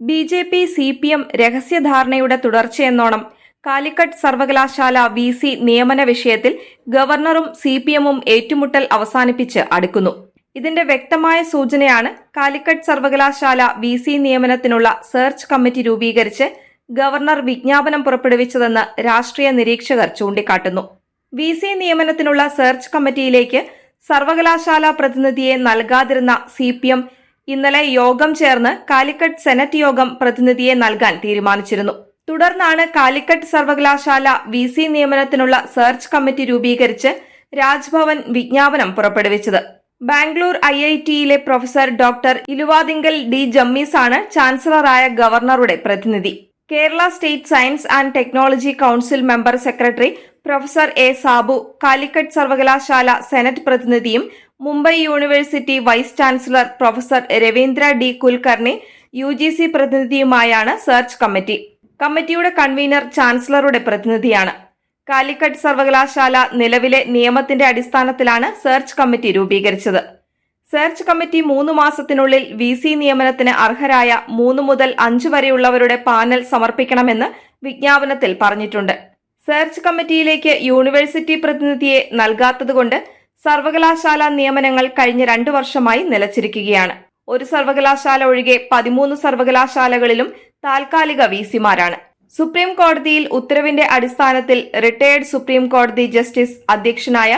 B J P C P M രഹസ്യധാരണയുടെ തുടർച്ചയെന്നോണം കാലിക്കറ്റ് സർവകലാശാല V C നിയമന വിഷയത്തിൽ ഗവർണറും സി പി എമ്മും ഏറ്റുമുട്ടൽ അവസാനിപ്പിച്ച് അടുക്കുന്നു. ഇതിന്റെ വ്യക്തമായ സൂചനയാണ് കാലിക്കറ്റ് സർവകലാശാല വി സി നിയമനത്തിനുള്ള സെർച്ച് കമ്മിറ്റി രൂപീകരിച്ച് ഗവർണർ വിജ്ഞാപനം പുറപ്പെടുവിച്ചതെന്ന് രാഷ്ട്രീയ നിരീക്ഷകർ ചൂണ്ടിക്കാട്ടുന്നു. വി സി നിയമനത്തിനുള്ള സെർച്ച് കമ്മിറ്റിയിലേക്ക് സർവകലാശാല പ്രതിനിധിയെ നൽകാതിരുന്ന സി പി എം ഇന്നലെ യോഗം ചേർന്ന് കാലിക്കറ്റ് സെനറ്റ് യോഗം പ്രതിനിധിയെ നൽകാൻ തീരുമാനിച്ചിരുന്നു. തുടർന്നാണ് കാലിക്കറ്റ് സർവകലാശാല വി സി നിയമനത്തിനുള്ള സെർച്ച് കമ്മിറ്റി രൂപീകരിച്ച് രാജ്ഭവൻ വിജ്ഞാപനം പുറപ്പെടുവിച്ചത്. Bangalore I I ടിയിലെ professor doctor Eluvathingal D Jemmis ആണ് ചാൻസലറായ ഗവർണറുടെ പ്രതിനിധി. Kerala state science and technology council member secretary professor A Sabu Calicut സർവകലാശാല senate പ്രതിനിധിയും Mumbai university vice chancellor professor Ravindra D Kulkarni U G C പ്രതിനിധിയുമായാണ് search committee. കമ്മിറ്റിയുടെ convener ചാൻസലറുടെ പ്രതിനിധിയാണ്. കാലിക്കറ്റ് സർവകലാശാല നിലവിലെ നിയമത്തിന്റെ അടിസ്ഥാനത്തിലാണ് സെർച്ച് കമ്മിറ്റി രൂപീകരിച്ചത്. സെർച്ച് കമ്മിറ്റി മൂന്ന് മാസത്തിനുള്ളിൽ വി സി നിയമനത്തിന് അർഹരായ മൂന്ന് മുതൽ അഞ്ച് വരെയുള്ളവരുടെ പാനൽ സമർപ്പിക്കണമെന്ന് വിജ്ഞാപനത്തിൽ പറഞ്ഞിട്ടുണ്ട്. സെർച്ച് കമ്മിറ്റിയിലേക്ക് യൂണിവേഴ്സിറ്റി പ്രതിനിധിയെ നൽകാത്തതുകൊണ്ട് സർവകലാശാല നിയമനങ്ങൾ കഴിഞ്ഞ രണ്ടു വർഷമായി നിലച്ചിരിക്കുകയാണ്. ഒരു സർവകലാശാല ഒഴികെ പതിമൂന്ന് സർവകലാശാലകളിലും താൽക്കാലിക വി സിമാരാണ്. സുപ്രീം കോടതിയിൽ ഉത്തരവിന്റെ അടിസ്ഥാനത്തിൽ റിട്ടയേർഡ് സുപ്രീം കോടതി ജസ്റ്റിസ് അധ്യക്ഷനായ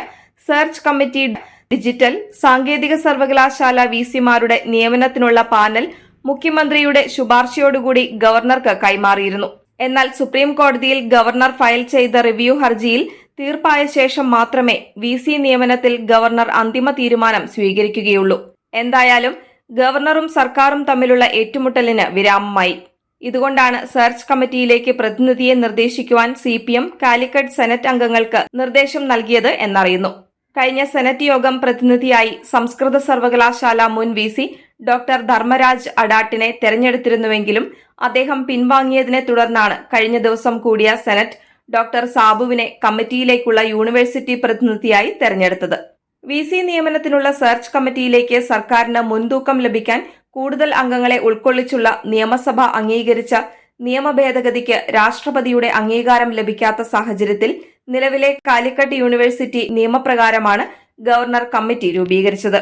സെർച്ച് കമ്മിറ്റി ഡിജിറ്റൽ സാങ്കേതിക സർവകലാശാല വി സിമാരുടെ നിയമനത്തിനുള്ള പാനൽ മുഖ്യമന്ത്രിയുടെ ശുപാർശയോടുകൂടി ഗവർണർക്ക് കൈമാറിയിരുന്നു. എന്നാൽ സുപ്രീം കോടതിയിൽ ഗവർണർ ഫയൽ ചെയ്ത റിവ്യൂ ഹർജിയിൽ തീർപ്പായ ശേഷം മാത്രമേ വി സി നിയമനത്തിൽ ഗവർണർ അന്തിമ തീരുമാനം സ്വീകരിക്കുകയുള്ളൂ. എന്തായാലും ഗവർണറും സർക്കാരും തമ്മിലുള്ള ഏറ്റുമുട്ടലിന് വിരാമമായി. ഇതുകൊണ്ടാണ് സെർച്ച് കമ്മിറ്റിയിലേക്ക് പ്രതിനിധിയെ നിർദ്ദേശിക്കുവാൻ C P M Calicut senate അംഗങ്ങൾക്ക് നിർദ്ദേശം നൽകിയത് എന്നറിയുന്നു. കഴിഞ്ഞ സെനറ്റ് യോഗം പ്രതിനിധിയായി സംസ്കൃത സർവകലാശാല മുൻ വി സി ഡോക്ടർ ധർമ്മരാജ് അഡാട്ടിനെ തെരഞ്ഞെടുത്തിരുന്നുവെങ്കിലും അദ്ദേഹം പിൻവാങ്ങിയതിനെ തുടർന്നാണ് കഴിഞ്ഞ ദിവസം കൂടിയ സെനറ്റ് ഡോക്ടർ സാബുവിനെ കമ്മിറ്റിയിലേക്കുള്ള യൂണിവേഴ്സിറ്റി പ്രതിനിധിയായി തെരഞ്ഞെടുത്തത്. വി സി നിയമനത്തിനുള്ള സെർച്ച് കമ്മിറ്റിയിലേക്ക് സർക്കാരിന് മുൻതൂക്കം ലഭിക്കാൻ കൂടുതൽ അംഗങ്ങളെ ഉൾക്കൊള്ളിച്ചുള്ള നിയമസഭ അംഗീകരിച്ച നിയമ ഭേദഗതിക്ക് രാഷ്ട്രപതിയുടെ അംഗീകാരം ലഭിക്കാത്ത സാഹചര്യത്തിൽ നിലവിലെ കാലിക്കറ്റ് യൂണിവേഴ്സിറ്റി നിയമപ്രകാരമാണ് ഗവർണർ കമ്മിറ്റി രൂപീകരിച്ചത്